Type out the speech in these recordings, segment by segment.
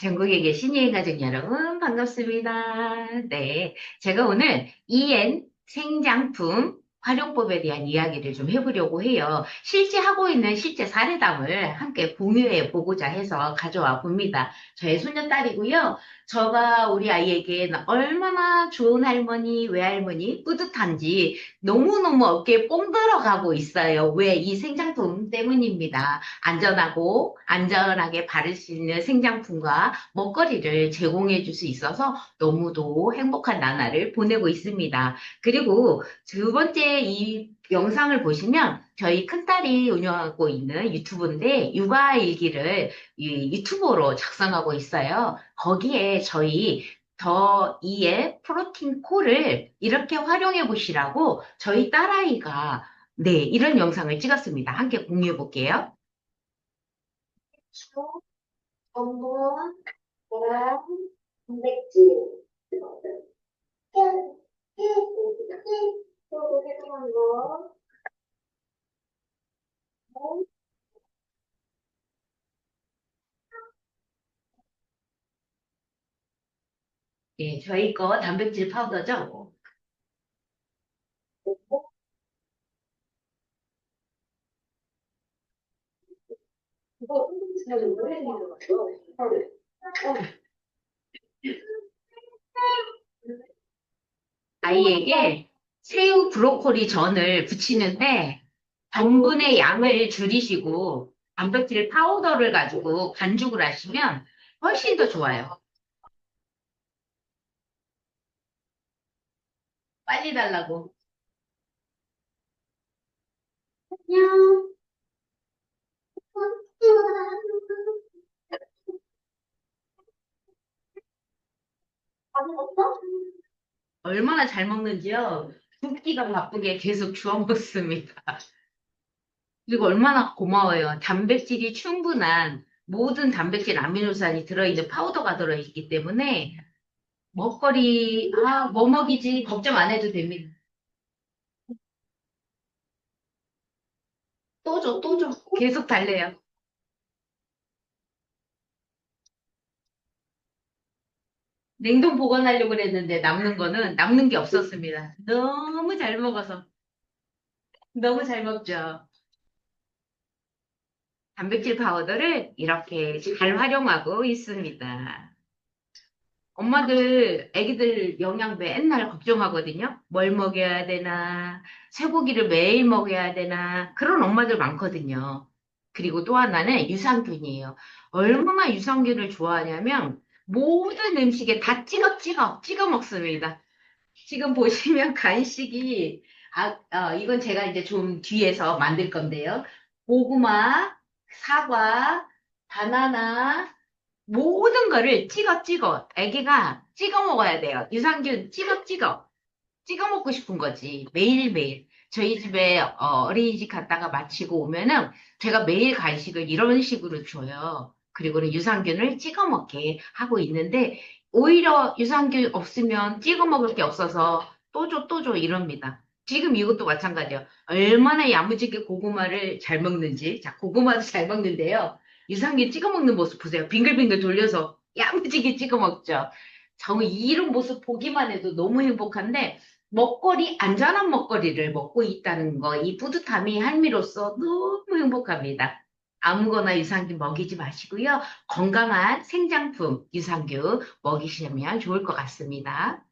전국에 계신 여행가족 여러분, 반갑습니다. 네. 제가 오늘 EN 생장품 활용법에 대한 이야기를 좀 해보려고 해요. 실제 하고 있는 실제 사례담을 함께 공유해 보고자 해서 가져와 봅니다. 저의 손녀딸이고요. 저가 우리 아이에게 얼마나 좋은 할머니, 외할머니, 뿌듯한지 너무너무 어깨에 뽕 들어가고 있어요. 왜? 이 생장품 때문입니다. 안전하고 안전하게 바를 수 있는 생장품과 먹거리를 제공해 줄 수 있어서 너무도 행복한 나날을 보내고 있습니다. 그리고 두 번째 이 영상을 보시면 저희 큰딸이 운영하고 있는 유튜브인데 육아일기를 이 유튜브로 작성하고 있어요. 거기에 저희 더 이의 프로틴 콜을 이렇게 활용해 보시라고 저희 딸아이가 네, 이런 영상을 찍었습니다. 함께 공유해 볼게요. 단백질, 깨, 거. 예, 저희 거 단백질 파우더죠. 이거 것 같아요. 아이에게 새우 브로콜리 전을 부치는데 전분의 양을 줄이시고 단백질 파우더를 가지고 반죽을 하시면 훨씬 더 좋아요. 빨리 달라고. 안녕. 얼마나 잘 먹는지요. 붓기가 바쁘게 계속 주워 먹습니다. 그리고 얼마나 고마워요. 단백질이 충분한 모든 단백질 아미노산이 들어있는 파우더가 들어있기 때문에 먹거리, 아, 뭐 먹이지? 걱정 안 해도 됩니다. 또 줘, 또 줘. 계속 달래요. 냉동 보관하려고 그랬는데 남는 거는 남는 게 없었습니다. 너무 잘 먹어서. 너무 잘 먹죠. 단백질 파우더를 이렇게 잘 활용하고 있습니다. 엄마들, 애기들 영양 맨날 걱정하거든요. 뭘 먹여야 되나, 쇠고기를 매일 먹여야 되나, 그런 엄마들 많거든요. 그리고 또 하나는 유산균이에요. 얼마나 유산균을 좋아하냐면, 모든 음식에 다 찍어 찍어 찍어 먹습니다. 지금 보시면 간식이, 아, 어, 이건 제가 이제 좀 뒤에서 만들 건데요. 고구마, 사과, 바나나, 모든 거를 찍어 찍어 애기가 찍어 먹어야 돼요. 유산균 찍어 찍어 찍어 먹고 싶은 거지 매일매일. 저희 집에 어, 어린이집 갔다가 마치고 오면은 제가 매일 간식을 이런 식으로 줘요. 그리고는 유산균을 찍어 먹게 하고 있는데 오히려 유산균 없으면 찍어 먹을 게 없어서 또 줘 또 줘 이럽니다. 지금 이것도 마찬가지예요. 얼마나 야무지게 고구마를 잘 먹는지. 자, 고구마도 잘 먹는데요. 유산균 찍어 먹는 모습 보세요. 빙글빙글 돌려서 야무지게 찍어 먹죠. 정말 이런 모습 보기만 해도 너무 행복한데 먹거리, 안전한 먹거리를 먹고 있다는 거, 이 뿌듯함이 할미로서 너무 행복합니다. 아무거나 유산균 먹이지 마시고요. 건강한 생장품 유산균 먹이시면 좋을 것 같습니다.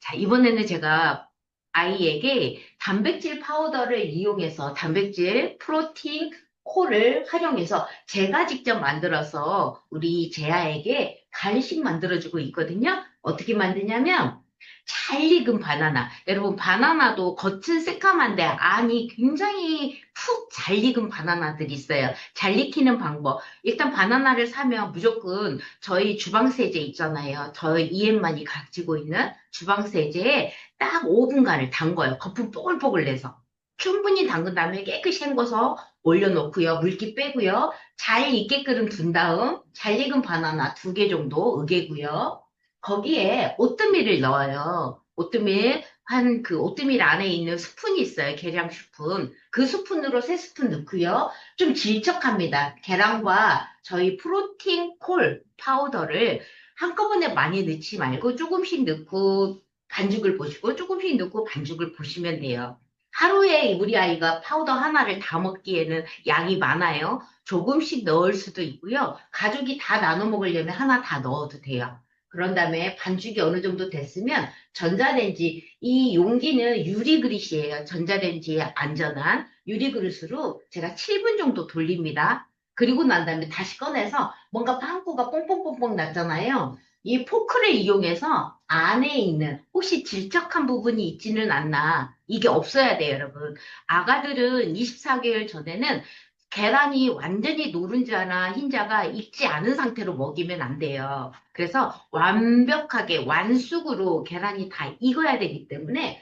자, 이번에는 제가 아이에게 단백질 파우더를 이용해서 단백질, 프로틴, 콜을 활용해서 제가 직접 만들어서 우리 제아에게 간식 만들어주고 있거든요. 어떻게 만드냐면 잘 익은 바나나. 여러분 바나나도 겉은 새까만데 안이 굉장히 푹 잘 익은 바나나들이 있어요. 잘 익히는 방법. 일단 바나나를 사면 무조건 저희 주방세제 있잖아요. 저희 EM만이 가지고 있는 주방세제에 딱 5분간을 담궈요. 거품 뽀글뽀글 내서. 충분히 담근 다음에 깨끗이 헹궈서 올려놓고요. 물기 빼고요. 잘 익게끔 둔 다음 잘 익은 바나나 두 개 정도 으개고요. 거기에 오트밀을 넣어요. 오트밀 한 그 오트밀 안에 있는 스푼이 있어요. 계량 스푼. 그 스푼으로 세 스푼 넣고요. 좀 질척합니다. 계란과 저희 프로틴 콜 파우더를 한꺼번에 많이 넣지 말고 조금씩 넣고 반죽을 보시고 조금씩 넣고 반죽을 보시면 돼요. 하루에 우리 아이가 파우더 하나를 다 먹기에는 양이 많아요. 조금씩 넣을 수도 있고요. 가족이 다 나눠 먹으려면 하나 다 넣어도 돼요. 그런 다음에 반죽이 어느 정도 됐으면 전자레인지, 이 용기는 유리 그릇이에요. 전자레인지에 안전한 유리 그릇으로 제가 7분 정도 돌립니다. 그리고 난 다음에 다시 꺼내서 뭔가 빵꾸가 뽕뽕뽕뽕 났잖아요. 이 포크를 이용해서 안에 있는 혹시 질척한 부분이 있지는 않나. 이게 없어야 돼요, 여러분. 아가들은 24개월 전에는 계란이 완전히 노른자나 흰자가 익지 않은 상태로 먹이면 안 돼요. 그래서 완벽하게 완숙으로 계란이 다 익어야 되기 때문에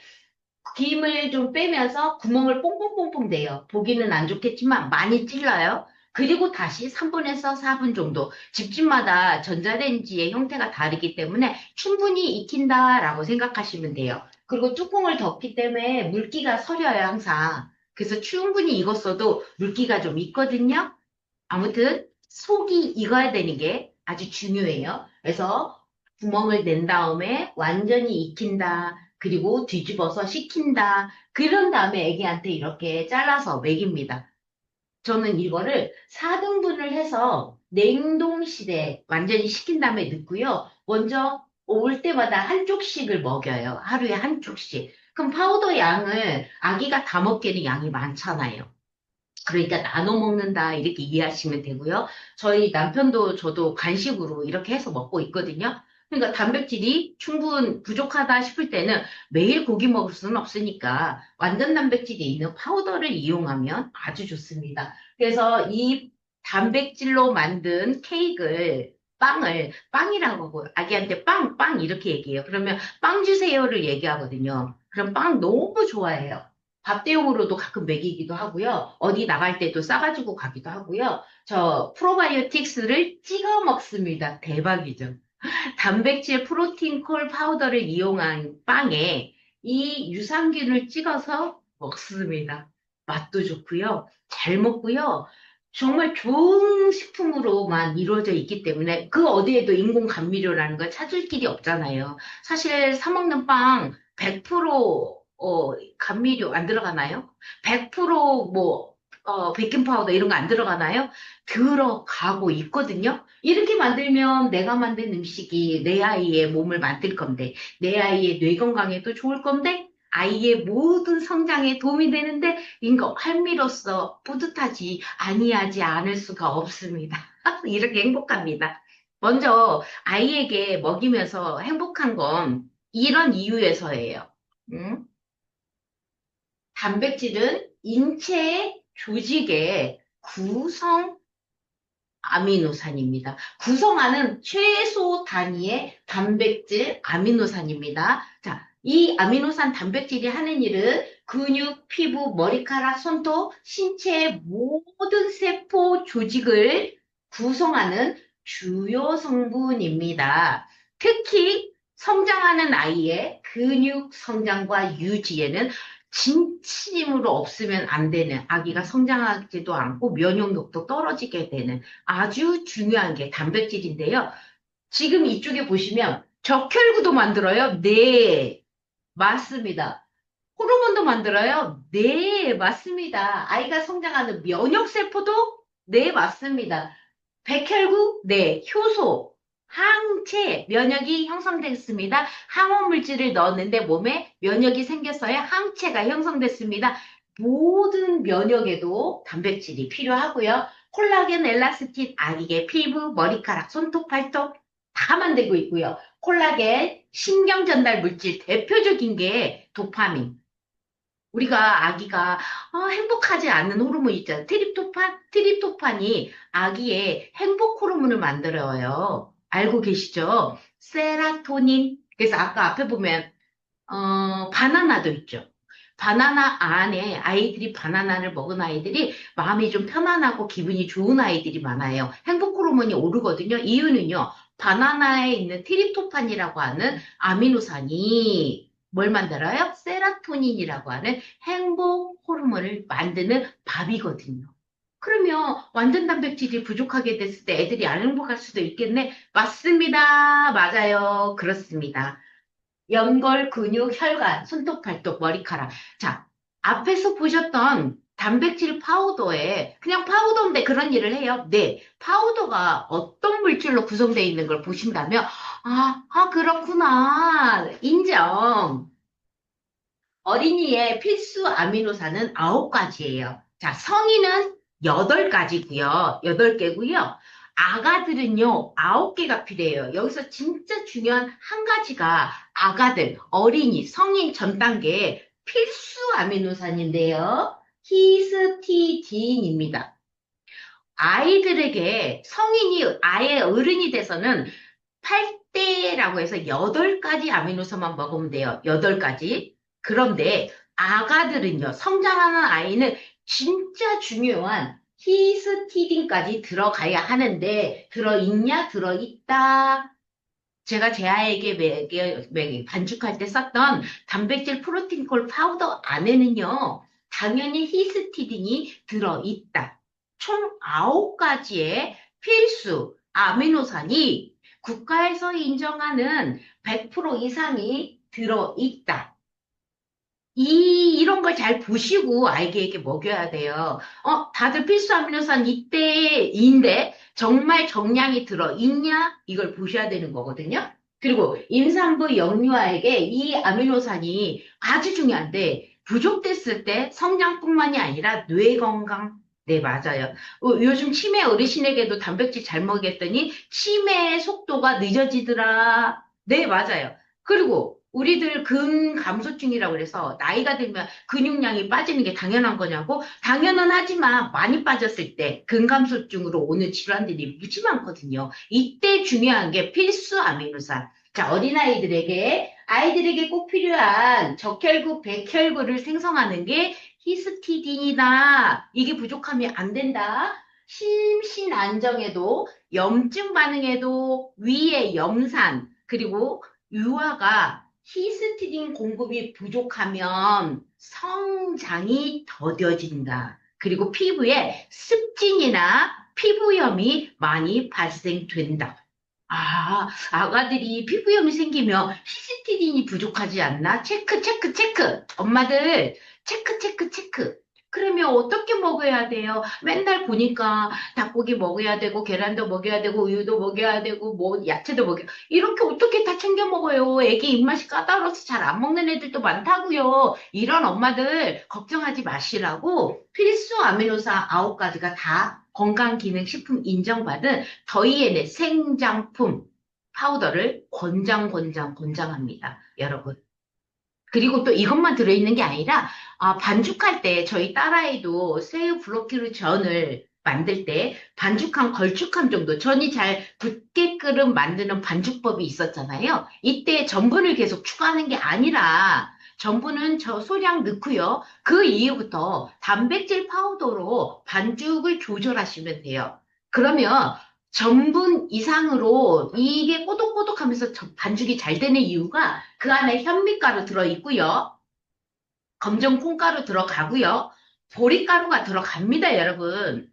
김을 좀 빼면서 구멍을 뽕뽕뽕뽕 내요. 보기는 안 좋겠지만 많이 찔러요. 그리고 다시 3분에서 4분 정도 집집마다 전자레인지의 형태가 다르기 때문에 충분히 익힌다라고 생각하시면 돼요. 그리고 뚜껑을 덮기 때문에 물기가 서려요, 항상. 그래서 충분히 익었어도 물기가 좀 있거든요. 아무튼 속이 익어야 되는 게 아주 중요해요. 그래서 구멍을 낸 다음에 완전히 익힌다. 그리고 뒤집어서 식힌다. 그런 다음에 애기한테 이렇게 잘라서 먹입니다. 저는 이거를 4등분을 해서 냉동실에 완전히 식힌 다음에 넣고요. 먼저 올 때마다 한쪽씩을 먹여요. 하루에 한쪽씩. 그럼 파우더 양을 아기가 다 먹기에는 양이 많잖아요. 그러니까 나눠 먹는다 이렇게 이해하시면 되고요. 저희 남편도 저도 간식으로 이렇게 해서 먹고 있거든요. 그러니까 단백질이 충분 부족하다 싶을 때는 매일 고기 먹을 수는 없으니까 완전 단백질이 있는 파우더를 이용하면 아주 좋습니다. 그래서 이 단백질로 만든 케이크를 빵을 빵이라고 아기한테 빵, 빵 이렇게 얘기해요. 그러면 빵 주세요를 얘기하거든요. 그럼 빵 너무 좋아해요. 밥 대용으로도 가끔 먹이기도 하고요. 어디 나갈 때도 싸가지고 가기도 하고요. 저 프로바이오틱스를 찍어 먹습니다. 대박이죠. 단백질 프로틴 콜 파우더를 이용한 빵에 이 유산균을 찍어서 먹습니다. 맛도 좋고요. 잘 먹고요. 정말 좋은 식품으로만 이루어져 있기 때문에 그 어디에도 인공 감미료라는 걸 찾을 길이 없잖아요. 사실 사 먹는 빵 100% 어, 감미료 안 들어가나요? 100%뭐 어, 베이킹 파우더 이런 거 안 들어가나요? 들어가고 있거든요. 이렇게 만들면 내가 만든 음식이 내 아이의 몸을 만들 건데, 내 아이의 뇌 건강에도 좋을 건데, 아이의 모든 성장에 도움이 되는데, 이거 할미로서 뿌듯하지, 아니하지 않을 수가 없습니다. 이렇게 행복합니다. 먼저 아이에게 먹이면서 행복한 건 이런 이유에서예요. 음? 단백질은 인체의 조직의 구성 아미노산입니다. 구성하는 최소 단위의 단백질 아미노산입니다. 자, 이 아미노산 단백질이 하는 일은 근육, 피부, 머리카락, 손톱, 신체의 모든 세포 조직을 구성하는 주요 성분입니다. 특히 성장하는 아이의 근육 성장과 유지에는 진심으로 없으면 안 되는 아기가 성장하지도 않고 면역력도 떨어지게 되는 아주 중요한 게 단백질인데요. 지금 이쪽에 보시면 적혈구도 만들어요. 네, 맞습니다. 호르몬도 만들어요. 네, 맞습니다. 아이가 성장하는 면역세포도 네, 맞습니다. 백혈구, 네, 효소, 항체, 면역이 형성됐습니다. 항원 물질을 넣었는데 몸에 면역이 생겼어야 항체가 형성됐습니다. 모든 면역에도 단백질이 필요하고요. 콜라겐, 엘라스틴, 아기의 피부, 머리카락, 손톱, 발톱 다 만들고 있고요. 콜라겐, 신경 전달 물질 대표적인 게 도파민. 우리가 아기가 아, 행복하지 않는 호르몬 있잖아요. 트립토판? 트립토판이 아기의 행복 호르몬을 만들어요. 알고 계시죠? 세라토닌. 그래서 아까 앞에 보면 어, 바나나도 있죠. 바나나 안에 아이들이 바나나를 먹은 아이들이 마음이 좀 편안하고 기분이 좋은 아이들이 많아요. 행복 호르몬이 오르거든요. 이유는요. 바나나에 있는 트립토판이라고 하는 아미노산이 뭘 만들어요? 세라토닌이라고 하는 행복 호르몬을 만드는 밥이거든요. 그러면 완전 단백질이 부족하게 됐을 때 애들이 안 행복할 수도 있겠네? 맞습니다. 맞아요. 그렇습니다. 연골, 근육, 혈관, 손톱, 발톱, 머리카락. 자, 앞에서 보셨던 단백질 파우더에 그냥 파우더인데 그런 일을 해요. 네, 파우더가 어떤 물질로 구성되어 있는 걸 보신다면 아, 아 그렇구나. 인정. 어린이의 필수 아미노산은 9가지예요. 자, 성인은 8가지고요. 8개고요. 아가들은요, 9개가 필요해요. 여기서 진짜 중요한 한 가지가 아가들, 어린이, 성인 전 단계의 필수 아미노산인데요. 히스티딘입니다. 아이들에게 성인이 아예 어른이 돼서는 8대라고 해서 8가지 아미노산만 먹으면 돼요. 8가지. 그런데 아가들은요, 성장하는 아이는 진짜 중요한 히스티딘까지 들어가야 하는데, 들어있냐? 들어있다. 제가 제 아이에게 매개, 매 반죽할 때 썼던 단백질 프로틴콜 파우더 안에는요, 당연히 히스티딘이 들어있다. 총 9가지의 필수 아미노산이 국가에서 인정하는 100% 이상이 들어있다. 이, 이런 걸 잘 보시고 아이에게 먹여야 돼요. 어, 다들 필수 아미노산 이때인데 정말 정량이 들어있냐? 이걸 보셔야 되는 거거든요. 그리고 임산부 영유아에게 이 아미노산이 아주 중요한데 부족됐을 때 성장뿐만이 아니라 뇌 건강, 네, 맞아요. 어, 요즘 치매 어르신에게도 단백질 잘 먹였더니 치매의 속도가 늦어지더라. 네, 맞아요. 그리고 우리들 근 감소증이라고 그래서 나이가 들면 근육량이 빠지는 게 당연한 거냐고? 당연은 하지만 많이 빠졌을 때 근감소증으로 오는 질환들이 무지 많거든요. 이때 중요한 게 필수 아미노산. 자, 어린아이들에게, 아이들에게 꼭 필요한 적혈구, 백혈구를 생성하는 게 히스티딘이다. 이게 부족하면 안 된다. 심신 안정에도, 염증 반응에도, 위의 염산, 그리고 유아가 히스티딘 공급이 부족하면 성장이 더뎌진다. 그리고 피부에 습진이나 피부염이 많이 발생된다. 아, 아가들이 피부염이 생기면 히스티딘이 부족하지 않나? 체크, 체크, 체크. 엄마들, 체크, 체크, 체크. 그러면 어떻게 먹어야 돼요? 맨날 보니까 닭고기 먹어야 되고, 계란도 먹어야 되고, 우유도 먹어야 되고, 뭐, 야채도 먹어야 이렇게 어떻게 다 챙겨 먹어요? 애기 입맛이 까다로워서 잘 안 먹는 애들도 많다고요. 이런 엄마들 걱정하지 마시라고 필수 아미노산 9가지가 다 건강기능식품 인정받은 더이엔의 생장품 파우더를 권장, 권장, 권장합니다. 여러분. 그리고 또 이것만 들어있는 게 아니라, 아, 반죽할 때 저희 딸아이도 새우 블로키로 전을 만들 때 반죽한 걸쭉함 정도, 전이 잘 굳게 끓은 만드는 반죽법이 있었잖아요. 이때 전분을 계속 추가하는 게 아니라, 전분은 저 소량 넣고요. 그 이후부터 단백질 파우더로 반죽을 조절하시면 돼요. 그러면 전분 이상으로 이게 꼬독꼬독하면서 저- 반죽이 잘 되는 이유가 그 안에 현미가루 들어있고요. 검정 콩가루 들어가고요. 보리가루가 들어갑니다, 여러분.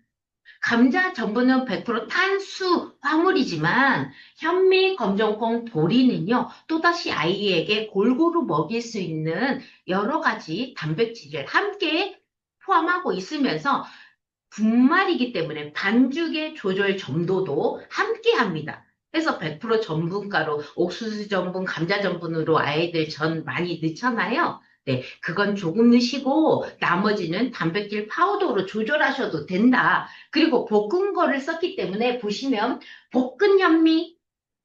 감자 전분은 100% 탄수 화물이지만 현미, 검정콩, 보리는요, 또다시 아이에게 골고루 먹일 수 있는 여러 가지 단백질을 함께 포함하고 있으면서 분말이기 때문에 반죽의 조절 점도도 함께 합니다. 그래서 100% 전분가루, 옥수수 전분, 감자 전분으로 아이들 전 많이 넣잖아요. 네, 그건 조금 넣으시고 나머지는 단백질 파우더로 조절하셔도 된다. 그리고 볶은 거를 썼기 때문에 보시면 볶은 현미,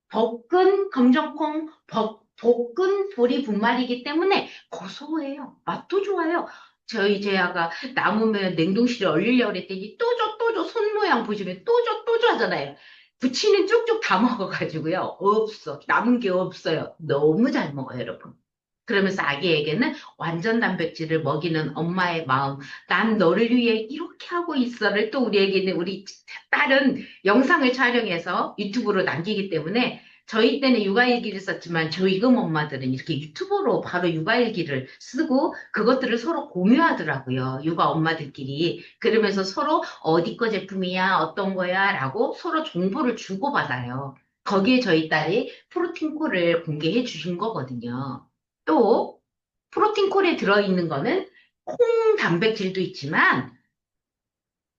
볶은 검정콩, 볶- 볶은 보리 분말이기 때문에 고소해요. 맛도 좋아요. 저희 제아가 남으면 냉동실에 얼리려고 그랬더니 또 줘, 또 줘. 손 모양 보시면 또 줘, 또 줘 하잖아요. 부치는 쪽쪽 다 먹어가지고요. 없어. 남은 게 없어요. 너무 잘 먹어요, 여러분. 그러면서 아기에게는 완전 단백질을 먹이는 엄마의 마음. 난 너를 위해 이렇게 하고 있어를 또 우리 애기는 우리 딸은 영상을 촬영해서 유튜브로 남기기 때문에 저희 때는 육아일기를 썼지만 저희금 엄마들은 이렇게 유튜브로 바로 육아일기를 쓰고 그것들을 서로 공유하더라고요. 육아 엄마들끼리. 그러면서 서로 어디 거 제품이야, 어떤 거야 라고 서로 정보를 주고받아요. 거기에 저희 딸이 프로틴콜을 공개해 주신 거거든요. 또 프로틴콜에 들어있는 거는 콩 단백질도 있지만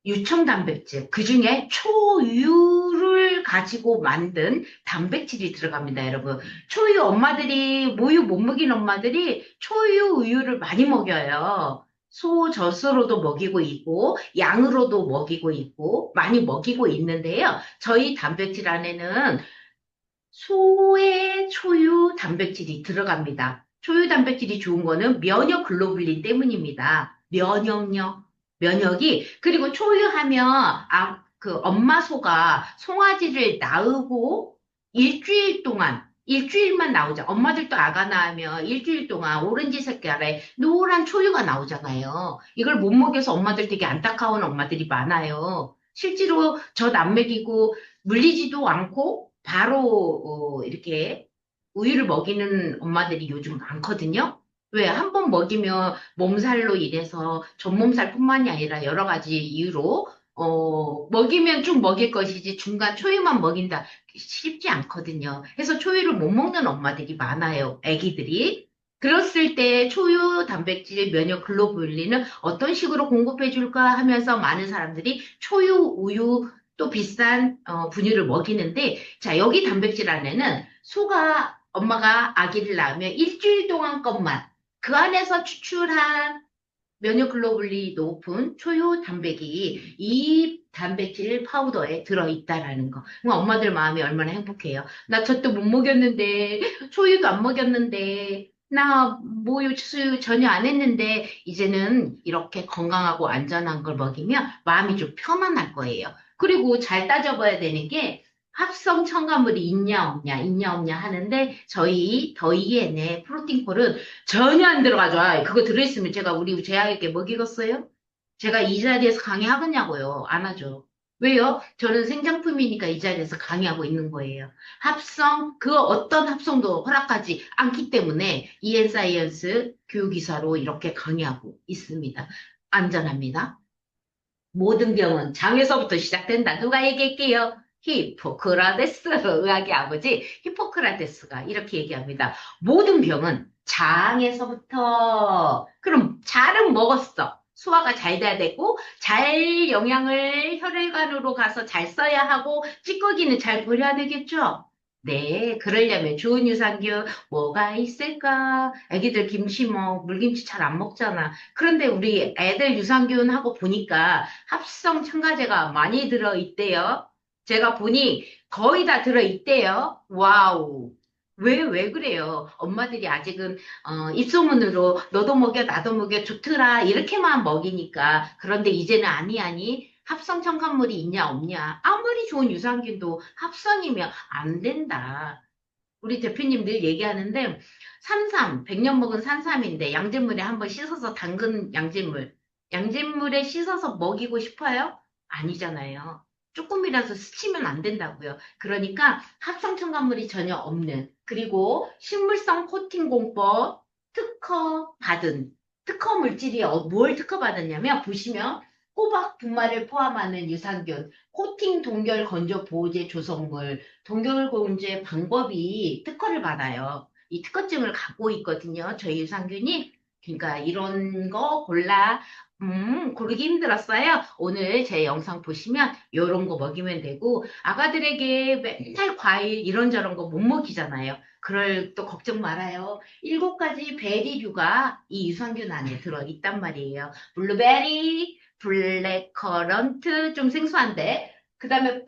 유청 단백질, 그 중에 초유를 가지고 만든 단백질이 들어갑니다, 여러분. 초유 엄마들이, 모유 못 먹인 엄마들이 초유 우유를 많이 먹여요. 소 젖으로도 먹이고 있고, 양으로도 먹이고 있고, 많이 먹이고 있는데요. 저희 단백질 안에는 소의 초유 단백질이 들어갑니다. 초유 단백질이 좋은 거는 면역 글로불린 때문입니다. 면역력, 면역이 그리고 초유하면 아, 그 엄마 소가 송아지를 낳고 일주일 동안 일주일만 나오죠. 엄마들도 아가 낳으면 일주일 동안 오렌지 색깔의 노란 초유가 나오잖아요. 이걸 못 먹여서 엄마들 되게 안타까운 엄마들이 많아요. 실제로 젖안 먹이고 물리지도 않고 바로 어, 이렇게 우유를 먹이는 엄마들이 요즘 많거든요. 왜? 한 번 먹이면 몸살로 인해서 전몸살뿐만이 아니라 여러 가지 이유로 어, 먹이면 쭉 먹일 것이지 중간 초유만 먹인다 쉽지 않거든요. 그래서 초유를 못 먹는 엄마들이 많아요. 아기들이. 그랬을 때 초유 단백질 면역 글로불린은 어떤 식으로 공급해 줄까 하면서 많은 사람들이 초유 우유 또 비싼 어, 분유를 먹이는데 자 여기 단백질 안에는 소가 엄마가 아기를 낳으면 일주일 동안 것만 그 안에서 추출한 면역글로불린이 높은 초유 단백이 이 단백질 파우더에 들어있다라는 거. 그럼 엄마들 마음이 얼마나 행복해요. 나 젖도 못 먹였는데, 초유도 안 먹였는데, 나 모유 수유 전혀 안 했는데, 이제는 이렇게 건강하고 안전한 걸 먹이면 마음이 좀 편안할 거예요. 그리고 잘 따져봐야 되는 게, 합성 첨가물이 있냐 없냐 있냐 없냐 하는데 저희 더이엔의 프로틴콜은 전혀 안 들어가죠. 아, 그거 들어있으면 제가 우리 제아에게 먹이겠어요? 제가 이 자리에서 강의하겠냐고요. 안 하죠. 왜요? 저는 생장품이니까 이 자리에서 강의하고 있는 거예요. 합성, 그 어떤 합성도 허락하지 않기 때문에 이엔사이언스 교육이사로 이렇게 강의하고 있습니다. 안전합니다. 모든 병은 장에서부터 시작된다. 누가 얘기할게요? 히포크라테스, 의학의 아버지 히포크라테스가 이렇게 얘기합니다. 모든 병은 장에서부터. 그럼 잘은 먹었어. 소화가 잘 돼야 되고, 잘 영양을 혈액안으로 가서 잘 써야 하고, 찌꺼기는 잘 버려야 되겠죠? 네, 그러려면 좋은 유산균 뭐가 있을까? 애기들 김치 뭐 물김치 잘 안 먹잖아. 그런데 우리 애들 유산균하고 보니까 합성 첨가제가 많이 들어 있대요. 제가 보니 거의 다 들어있대요. 와우. 왜, 왜 그래요? 엄마들이 아직은, 어, 입소문으로 너도 먹여, 나도 먹여, 좋더라. 이렇게만 먹이니까. 그런데 이제는 아니, 아니. 합성 첨가물이 있냐, 없냐. 아무리 좋은 유산균도 합성이면 안 된다. 우리 대표님 늘 얘기하는데, 산삼, 100년 먹은 산삼인데, 양잿물에 한번 씻어서 담근 양잿물. 양잿물에 씻어서 먹이고 싶어요? 아니잖아요. 조금이라도 스치면 안 된다고요. 그러니까 합성 첨가물이 전혀 없는 그리고 식물성 코팅 공법 특허 받은 특허 물질이 어- 뭘 특허 받았냐면 보시면 호박 분말을 포함하는 유산균, 코팅 동결 건조 보호제 조성물, 동결 건조의 방법이 특허를 받아요. 이 특허증을 갖고 있거든요. 저희 유산균이. 그러니까 이런 거 골라 음, 고르기 힘들었어요. 오늘 제 영상 보시면 요런 거 먹이면 되고, 아가들에게 맨날 과일 이런저런 거 못 먹이잖아요. 그럴 또 걱정 말아요. 일곱 가지 베리류가 이 유산균 안에 들어있단 말이에요. 블루베리, 블랙커런트, 좀 생소한데, 그 다음에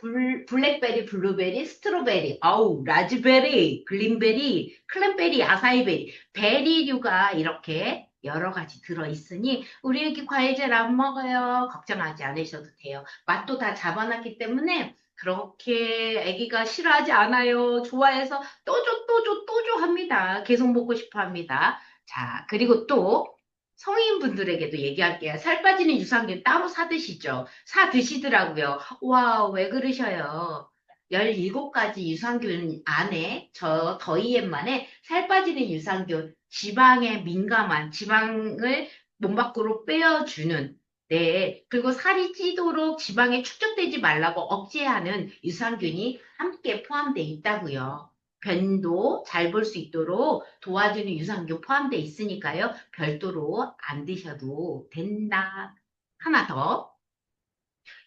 블랙베리, 블루베리, 스트로베리, 아우, 라즈베리, 글린베리, 클랜베리, 아사이베리, 베리류가 이렇게 여러 가지 들어있으니 우리 애기 과일제를 안 먹어요. 걱정하지 않으셔도 돼요. 맛도 다 잡아놨기 때문에 그렇게 애기가 싫어하지 않아요. 좋아해서 또 줘, 또 줘, 또 줘 합니다. 계속 먹고 싶어 합니다. 자, 그리고 또 성인분들에게도 얘기할게요. 살 빠지는 유산균 따로 사 드시죠? 사 드시더라고요. 와, 왜 그러셔요? 17가지 유산균 안에 저 더이엠만에 살 빠지는 유산균, 지방에 민감한 지방을 몸 밖으로 빼어주는 네, 그리고 살이 찌도록 지방에 축적되지 말라고 억제하는 유산균이 함께 포함되어 있다고요. 변도 잘 볼 수 있도록 도와주는 유산균 포함되어 있으니까요. 별도로 안 드셔도 된다. 하나 더.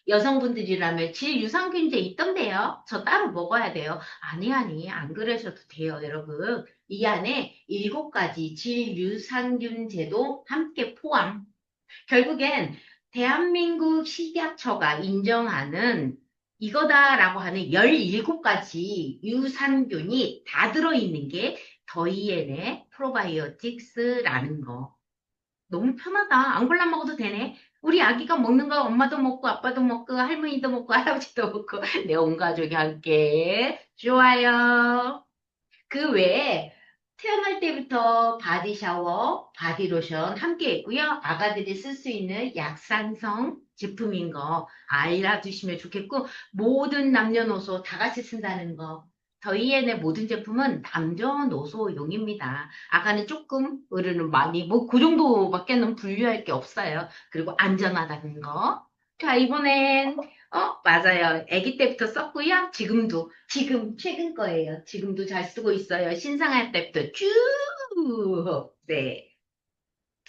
여성분들이라면 질 유산균제 있던데요. 저 따로 먹어야 돼요. 아니, 아니, 안 그러셔도 돼요, 여러분. 이 안에 일곱 가지 질 유산균제도 함께 포함. 결국엔 대한민국 식약처가 인정하는 이거다라고 하는 17가지 유산균이 다 들어있는 게 더이엔의 프로바이오틱스라는 거. 너무 편하다. 안 골라 먹어도 되네. 우리 아기가 먹는 거 엄마도 먹고 아빠도 먹고 할머니도 먹고 할아버지도 먹고 내 온 가족이 함께 좋아요. 그 외에 태어날 때부터 바디 샤워, 바디 로션 함께 있고요. 아가들이 쓸 수 있는 약산성 제품인 거 알아두시면 좋겠고 모든 남녀노소 다 같이 쓴다는 거. 저희의 모든 제품은 남녀노소용입니다. 아가는 조금, 어른은 많이, 뭐 그 정도밖에는 분류할 게 없어요. 그리고 안전하다는 거. 자, 이번엔 어, 맞아요. 아기 때부터 썼고요. 지금도, 지금 최근 거예요. 지금도 잘 쓰고 있어요. 신생아 때부터 쭉. 네.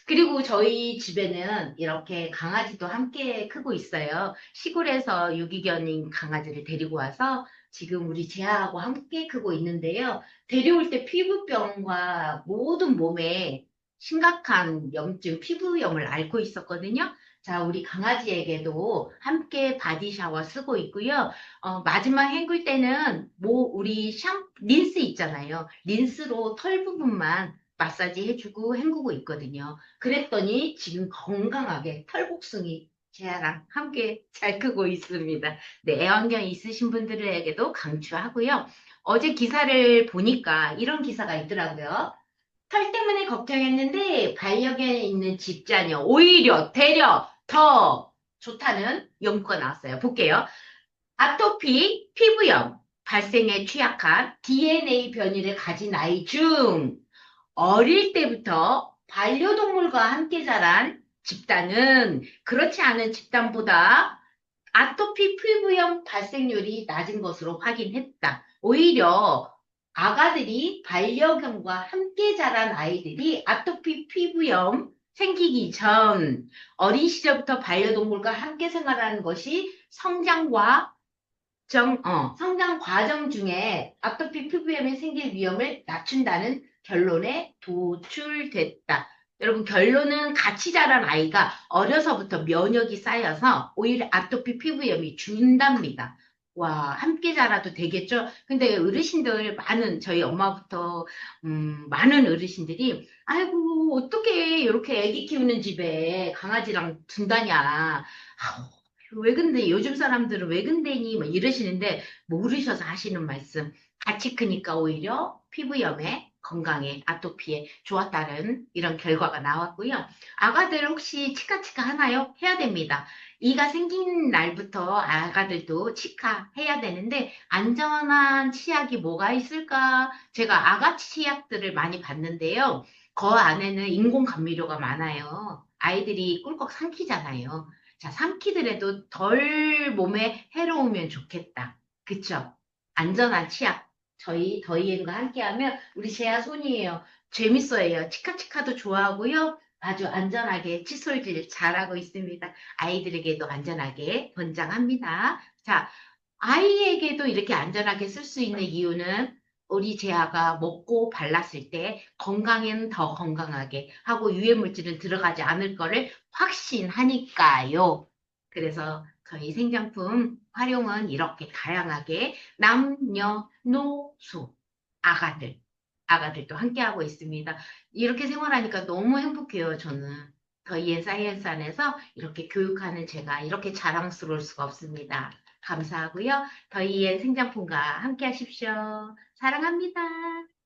그리고 저희 집에는 이렇게 강아지도 함께 크고 있어요. 시골에서 유기견인 강아지를 데리고 와서 지금 우리 재하하고 함께 크고 있는데요. 데려올 때 피부병과 모든 몸에 심각한 염증, 피부염을 앓고 있었거든요. 자, 우리 강아지에게도 함께 바디 샤워 쓰고 있고요. 어, 마지막 헹굴 때는 뭐 우리 샴 린스 있잖아요. 린스로 털 부분만 마사지 해주고 헹구고 있거든요. 그랬더니 지금 건강하게 털복숭이 제아랑 함께 잘 크고 있습니다. 네, 애완견 있으신 분들에게도 강추하고요. 어제 기사를 보니까 이런 기사가 있더라고요. 털 때문에 걱정했는데 반려견에 있는 집자녀 오히려 되려 더 좋다는 연구가 나왔어요. 볼게요. 아토피, 피부염 발생에 취약한 DNA 변이를 가진 아이 중 어릴 때부터 반려동물과 함께 자란 집단은 그렇지 않은 집단보다 아토피 피부염 발생률이 낮은 것으로 확인했다. 오히려 아가들이 반려견과 함께 자란 아이들이 아토피 피부염 생기기 전 어린 시절부터 반려동물과 함께 생활하는 것이 성장과 정, 어, 성장 과정 중에 아토피 피부염이 생길 위험을 낮춘다는 결론에 도출됐다. 여러분, 결론은 같이 자란 아이가 어려서부터 면역이 쌓여서 오히려 아토피 피부염이 준답니다. 와, 함께 자라도 되겠죠? 근데 어르신들 많은, 저희 엄마부터, 음, 많은 어르신들이, 아이고, 어떻게 이렇게 애기 키우는 집에 강아지랑 둔다냐. 아우, 왜 근데, 요즘 사람들은 왜 근데니? 막 이러시는데, 모르셔서 하시는 말씀. 같이 크니까 오히려 피부염에 건강에 아토피에 좋았다는 이런 결과가 나왔고요. 아가들 혹시 치카치카 하나요? 해야 됩니다. 이가 생긴 날부터 아가들도 치카 해야 되는데 안전한 치약이 뭐가 있을까? 제가 아가 치약들을 많이 봤는데요. 그 안에는 인공 감미료가 많아요. 아이들이 꿀꺽 삼키잖아요. 자, 삼키더라도 덜 몸에 해로우면 좋겠다. 그쵸? 안전한 치약. 저희 더이엠과 함께하면 우리 제아 손이에요. 재밌어요. 치카치카도 좋아하고요. 아주 안전하게 칫솔질 잘하고 있습니다. 아이들에게도 안전하게 권장합니다. 자, 아이에게도 이렇게 안전하게 쓸 수 있는 이유는 우리 제아가 먹고 발랐을 때 건강에는 더 건강하게 하고 유해물질은 들어가지 않을 거를 확신하니까요. 그래서 저희 생장품 활용은 이렇게 다양하게 남녀노소 아가들 아가들도 함께하고 있습니다. 이렇게 생활하니까 너무 행복해요, 저는. 저희의 사이언스 안에서 이렇게 교육하는 제가 이렇게 자랑스러울 수가 없습니다. 감사하고요. 저희의 생장품과 함께 하십시오. 사랑합니다.